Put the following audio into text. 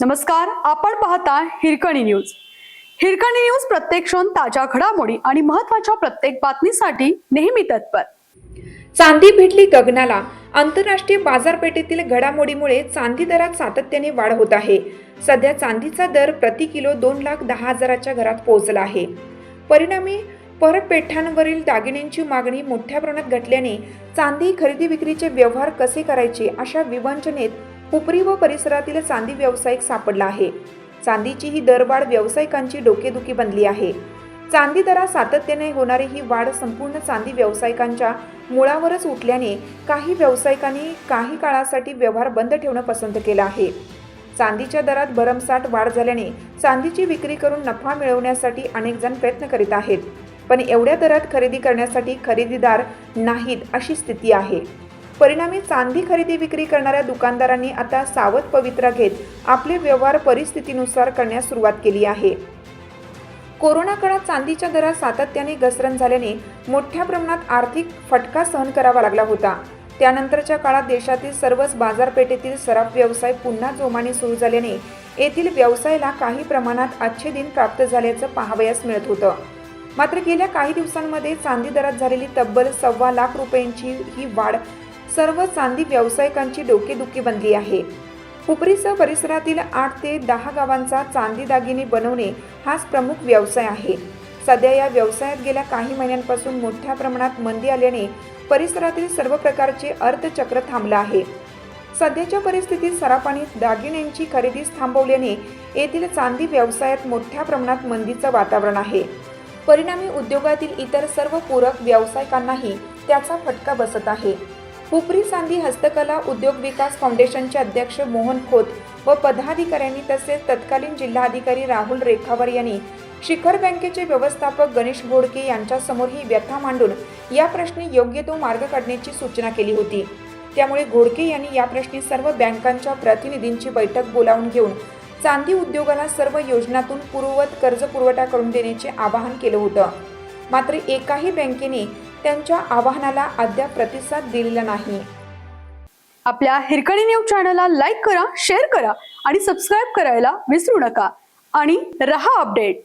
नमस्कार आपण पाहता हिरकणी न्यूज. हिरकणी न्यूज प्रत्येक क्षण ताज्या घडामोडी आणि महत्त्वाच्या प्रत्येक बातमीसाठी नेहमी तत्पर. चांदी भेटली गगनाला आंतरराष्ट्रीय बाजारपेठेतील घडामोडीमुळे चांदी दरात सातत्याने वाढ होत आहे. सध्या चांदीचा दर प्रति किलो दोन लाख दहा हजाराच्या घरात पोहोचला आहे. परिणामी परपेठांवरील दागिन्यांची मागणी मोठ्या प्रमाणात घटल्याने चांदी खरेदी विक्रीचे व्यवहार कसे करायचे अशा विवंचनेत हुपरी व परिसरातील चांदी व्यावसायिक सापडला आहे. चांदीची ही दरवाढ व्यावसायिकांची डोकेदुखी बनली आहे. चांदी दरात सातत्याने होणारी ही वाढ संपूर्ण चांदी व्यावसायिकांच्या मुळावरच उठल्याने काही व्यावसायिकांनी काही काळासाठी व्यवहार बंद ठेवणं पसंत केलं आहे. चांदीच्या दरात भरमसाठ वाढ झाल्याने चांदीची विक्री करून नफा मिळवण्यासाठी अनेक जण प्रयत्न करीत आहेत पण एवढ्या दरात खरेदी करण्यासाठी खरेदीदार नाहीत अशी स्थिती आहे. परिणामी चांदी खरेदी विक्री करणाऱ्या दुकानदारांनी आता सावध पवित्रा घेत आपले व्यवहार परिस्थितीनुसार करण्यास सुरुवात केली आहे. कोरोना काळात चांदीच्या दरात सातत्याने घसरण झाल्याने मोठ्या प्रमाणात आर्थिक फटका सहन करावा लागला होता. त्यानंतरच्या काळात देशातील सर्वच बाजारपेठेतील सराफ व्यवसाय पुन्हा जोमाने सुरू झाल्याने येथील व्यवसायाला काही प्रमाणात अच्छे दिन प्राप्त झाल्याचं पाहावयास मिळत होतं. मात्र गेल्या काही दिवसांमध्ये चांदी दरात झालेली तब्बल सव्वा लाख रुपयांची ही वाढ सर्व चांदी व्यावसायिकांची डोकेदुखी बनली आहे. हुपरीसह परिसरातील आठ ते दहा गावांचा चांदी दागिने बनवणे हाच प्रमुख व्यवसाय आहे. सध्या या व्यवसायात गेल्या काही महिन्यांपासून मोठ्या प्रमाणात मंदी आल्याने परिसरातील सर्व प्रकारचे अर्थचक्र थांबलं आहे. सध्याच्या परिस्थितीत सराफाने दागिन्यांची खरेदीच थांबवल्याने येथील चांदी व्यवसायात मोठ्या प्रमाणात मंदीचं वातावरण आहे. परिणामी उद्योगातील इतर सर्व पूरक व्यावसायिकांनाही त्याचा फटका बसत आहे. उपरी चांदी हस्तकला उद्योग विकास फाउंडेशनचे अध्यक्ष मोहन खोत व पदाधिकाऱ्यांनी तसेच तत्कालीन जिल्हाधिकारी राहुल रेखावर यांनी शिखर बँकेचे व्यवस्थापक गणेश घोडके यांच्यासमोर ही व्यथा मांडून या प्रश्नी योग्य तो मार्ग काढण्याची सूचना केली होती. त्यामुळे घोडके यांनी या प्रश्नी सर्व बँकांच्या प्रतिनिधींची बैठक बोलावून घेऊन चांदी उद्योगाला सर्व योजनातून पूर्ववत कर्ज पुरवठा करून देण्याचे आवाहन केलं होतं. मात्र एकाही बँकेने त्यांच्या आवाहनाला अद्याप प्रतिसाद दिलेला नाही. आपल्या हिरकणी न्यूज चॅनलला लाईक करा शेअर करा आणि सबस्क्राईब करायला विसरू नका. आणि रहा अपडेट.